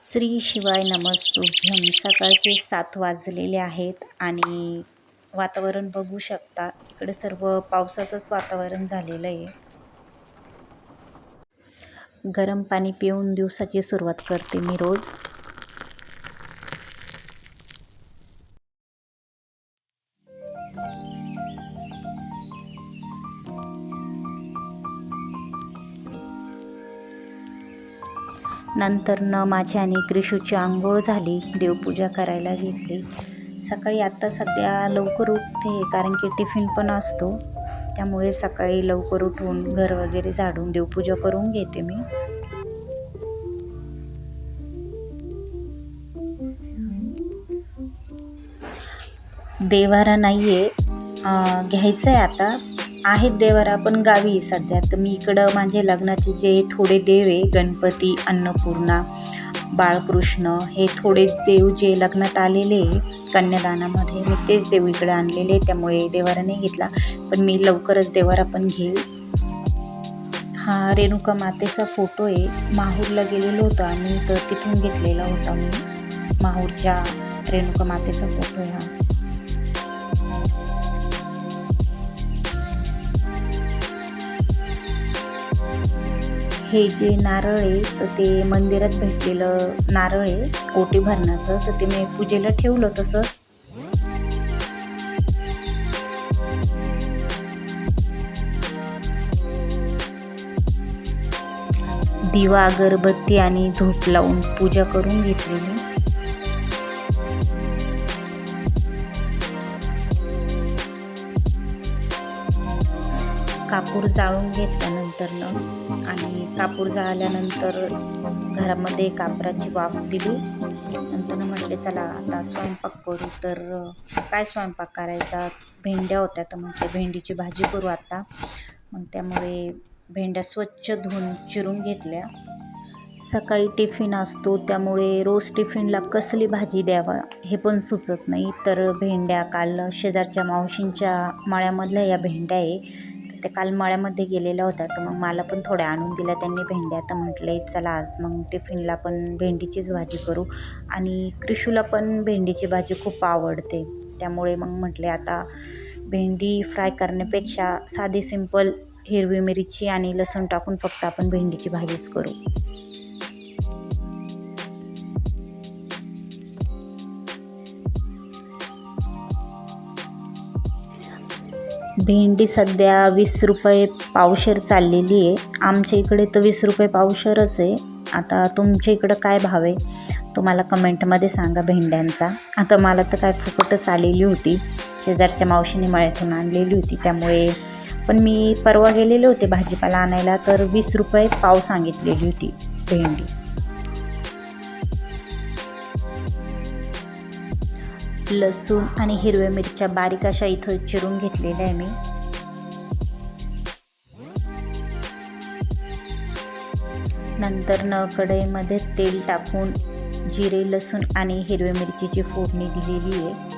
श्री शिवाय नमस्तुभ्यम सकाळचे सात वाजलेले आहेत आणि वातावरण बघू शकता. इकडे सर्व पावसाचंच वातावरण झालेलं आहे. गरम पाणी पिऊन दिवसाची सुरुवात करते मी रोज. नंतर न माझी आणि क्रिशूची आंघोळ झाली. देवपूजा करायला घेतली. सकाळी आत्ता सध्या लवकर उठते कारण की टिफिन पण असतो. त्यामुळे सकाळी लवकर उठून घर वगैरे झाडून देवपूजा करून घेते मी. देवारा नाही आहे घ्यायचं आहे आता. आहेत देवारा पण गावी आहे सध्या. तर मी इकडं माझे लग्नाचे जे थोडे देव आहे गणपती अन्नपूर्णा बाळकृष्ण हे थोडे देव जे लग्नात आलेले आहे कन्यादानामध्ये मी तेच देव इकडे आणलेले त्यामुळे देवारा नाही घेतला. पण मी लवकरच देवारा पण घेईल. हा रेणुका मातेचा फोटो आहे. माहूरला गेलेलो होतो आणि तर तिथून घेतलेला होता मी. माहूरच्या रेणुका मातेचा फोटो आहे हा. हे जे नारळ आहे तर ते मंदिरात भेटलेलं नारळ आहे ओटी भरण्याचं. तर ते मी पूजेला ठेवलं तसं. दिवा अगरबत्ती आणि धूप लावून पूजा करून घेतली मी कापूर जाळून घेतल्यानंतरनं आणि कापूर झाल्यानंतर घरामध्ये कापराची वाफ दिली. नंतर म्हटले चला आता स्वयंपाक करू. तर काय स्वयंपाक करायचा? भेंड्या होत्या. तर म्हटले भेंडीची भाजी करू आता. मग त्यामुळे भेंड्या स्वच्छ धुवून चिरून घेतल्या. सकाळी टिफिन असतो. त्यामुळे रोज टिफिनला कसली भाजी द्यावा हे पण सुचत नाही. तर भेंड्या काल शेजारच्या मावशींच्या माळ्यामधल्या या भेंड्या आहे. ते काल मळ्यामध्ये गेलेल्या होत्या तर मग मला पण थोड्या आणून दिल्या त्यांनी भेंड्या. तर म्हटले चला आज मग टिफिनला पण भेंडीचीच भाजी करू. आणि क्रिशूला पण भेंडीची भाजी खूप आवडते. त्यामुळे मग म्हटले आता भेंडी फ्राय करण्यापेक्षा साधी सिंपल हिरवी मिरची आणि लसूण टाकून फक्त आपण भेंडीची भाजीच करू. भेंडी सध्या वीस रुपये पावशेर चाललेली आहे. आमच्या इकडे तर वीस रुपये पावशेरच आहे. आता तुमच्या इकडं काय भाव आहे? तुम्हाला कमेंटमध्ये सांगा भेंड्यांचा. आता मला तर काय फुकटच आलेली होती. शेजारच्या मावशीने मळ्यातून आणलेली होती. त्यामुळे पण मी परवा गेलेले होते भाजीपाला आणायला. तर वीस रुपये पाव सांगितलेली होती भेंडी. लसूण आणि हिरव्या मिरच्या बारीक अशा इथं चिरून घेतलेल्या आहे मी. नंतर न कढईमध्ये तेल टाकून जिरे लसूण आणि हिरव्या मिरचीची फोडणी दिलेली आहे.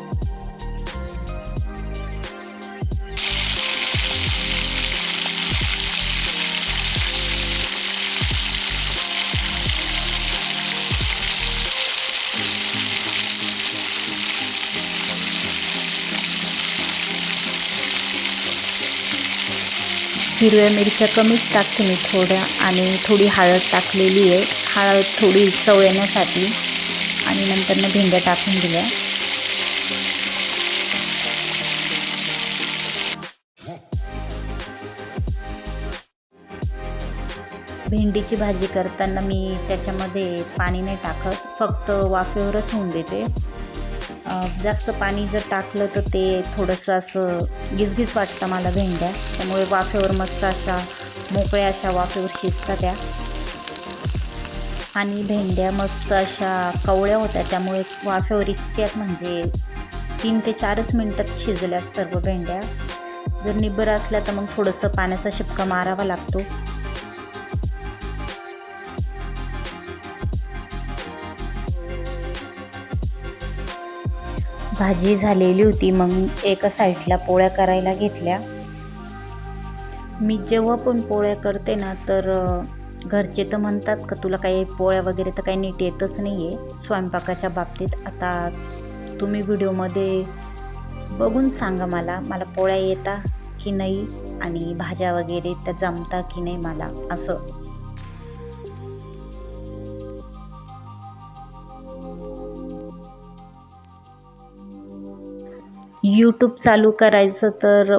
हिरव्या मिरच्या कमीच टाकते मी थोड्या आणि थोडी हळद टाकलेली आहे. हळद थोडी चव येण्यासाठी आणि नंतरनं भेंड्या टाकून दिल्या भेंडीची भाजी करताना मी त्याच्यामध्ये पाणी नाही टाकत फक्त वाफेवरच होऊन देते. जास्त पाणी जर टाकलं तर ते थोडंसं असं गिजगिज वाटतं मला भेंड्या. त्यामुळे वाफेवर मस्त अशा मोकळ्या अशा वाफेवर शिजतात त्या. आणि भेंड्या मस्त अशा कवळ्या होत्या त्यामुळे वाफेवर इतक्यात म्हणजे तीन ते चारच मिनटात शिजल्या सर्व भेंड्या. जर निब्बर असल्या तर मग थोडंसं पाण्याचा शिपका मारावा लागतो. भाजी झालेली होती मग एका साईडला पोळ्या करायला घेतल्या. मी जेव्हा पण पोळ्या करते ना तर घरचे तर म्हणतात का तुला काही पोळ्या वगैरे तर काही नीट येतच नाही आहे स्वयंपाकाच्या बाबतीत आता तुम्ही व्हिडिओमध्ये बघून सांगा मला मला पोळ्या येता की नाही आणि भाज्या वगैरे त्या जमता की नाही मला? असं. यूट्यूब चालू करायचं तर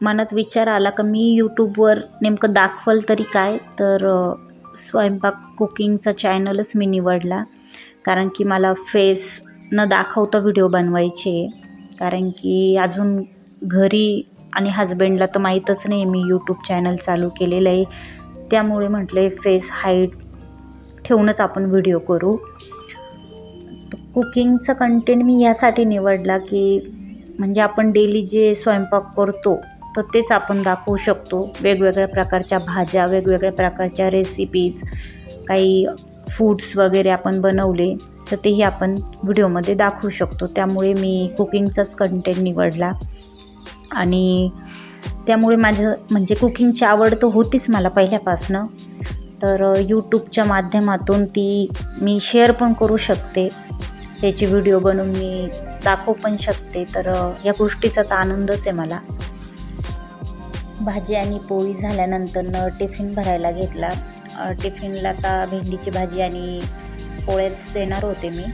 मनात विचार आला का मी यूट्यूबवर नेमकं दाखवल तरी काय? तर स्वयंपाक कुकिंगचा चॅनलच मी निवडला. कारण की मला फेस न दाखवता व्हिडिओ बनवायचे. कारण की अजून घरी आणि हजबंडला तर माहीतच नाही मी यूट्यूब चॅनल चालू केलेलं आहे. त्यामुळे म्हटले फेस हाईट ठेवूनच आपण व्हिडिओ करू. कुकिंगचं कंटेंट मी यासाठी निवडला की म्हणजे आपण डेली जे स्वयंपाक करतो तर तेच आपण दाखवू शकतो. वेगवेगळ्या प्रकारच्या भाज्या वेगवेगळ्या प्रकारच्या रेसिपीज काही फूड्स वगैरे आपण बनवले तर तेही आपण व्हिडिओमध्ये दाखवू शकतो. त्यामुळे मी कुकिंगचाच कंटेंट निवडला. आणि त्यामुळे माझं म्हणजे कुकिंगची आवड तर होतीच मला पहिल्यापासनं. तर यूट्यूबच्या माध्यमातून ती मी शेअर पण करू शकते. त्याची व्हिडिओ बनवून मी दाखवू पण शकते तर या गोष्टीचा तर आनंदच आहे मला. भाजी आणि पोळी झाल्यानंतरनं टिफिन भरायला घेतला. टिफिनला का भेंडीची भाजी आणि पोळ्याच देणार होते मी.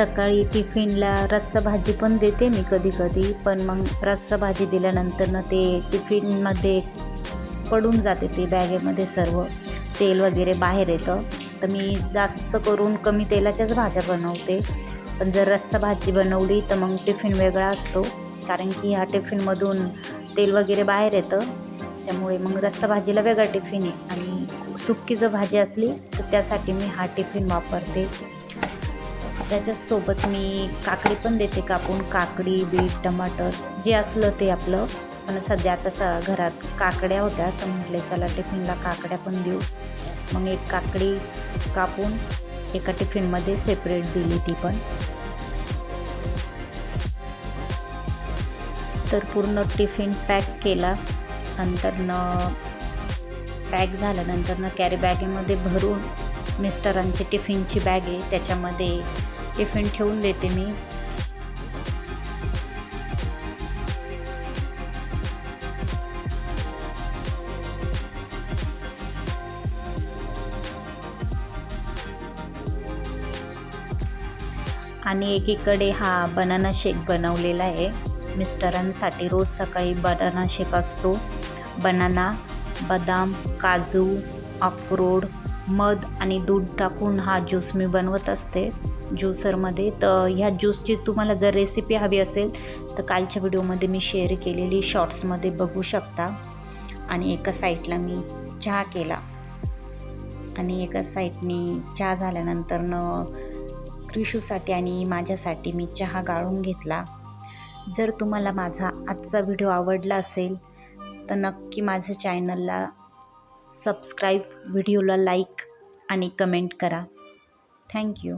सकाळी टिफिनला रस्सा भाजी पण देते मी कधी कधी पण मग रस्सा भाजी दिल्यानंतरनं ते टिफिनमध्ये पडून जाते ते बॅगेमध्ये सर्व. तेल वगैरे बाहेर येतं. तर मी जास्त करून कमी तेलाच्याच भाज्या बनवते. पण जर रस्सा भाजी बनवली तर मग टिफिन वेगळा असतो. कारण की ह्या टिफिनमधून तेल वगैरे बाहेर येतं. त्यामुळे मग रस्सा भाजीला वेगळा टिफिन आहे. आणि सुक्की जर भाजी असली तर त्यासाठी मी हा टिफिन वापरते. त्याच्यासोबत मी काकडी पण देते कापून. काकडी बीट टमाटर जे असलं ते आपलं. पण सध्या आता स घरात काकड्या होत्या तर म्हटले चला टिफिनला काकड्या पण देऊ. मग एक काकडी कापून एका टिफिनमध्ये सेपरेट दिली ती पण. तर पूर्ण टिफिन पॅक केला. नंतरनं पॅक झाल्यानंतरनं कॅरी बॅगेमध्ये भरून मिस्टरांची टिफिनची बॅग आहे. त्याच्यामध्ये टिफिन ठेवून देते मी. आणि एकीकडे हा बनाना शेक बनवलेला आहे. मिस्टरांसाठी रोज सकाळी बनाना शेक असतो. बनाना बदाम काजू अक्रोड मध आणि दूध टाकून हा ज्यूस मी बनवत असते. ज्युसरमध्ये. तर ह्या ज्यूसची तुम्हाला जर रेसिपी हवी असेल तर कालच्या व्हिडिओमध्ये मी शेअर केलेली शॉर्ट्समध्ये बघू शकता. आणि एका साईडला मी चहा केला. आणि एका साईडनी चहा झाल्यानंतरनं क्रिशूसाठी आणि माझ्यासाठी मी चहा गाळून घेतला. जर तुम्हाला माझा आजचा व्हिडिओ आवडला असेल तर नक्की माझ्या चॅनलला सबस्क्राईब व्हिडिओला लाईक आणि कमेंट करा. थँक्यू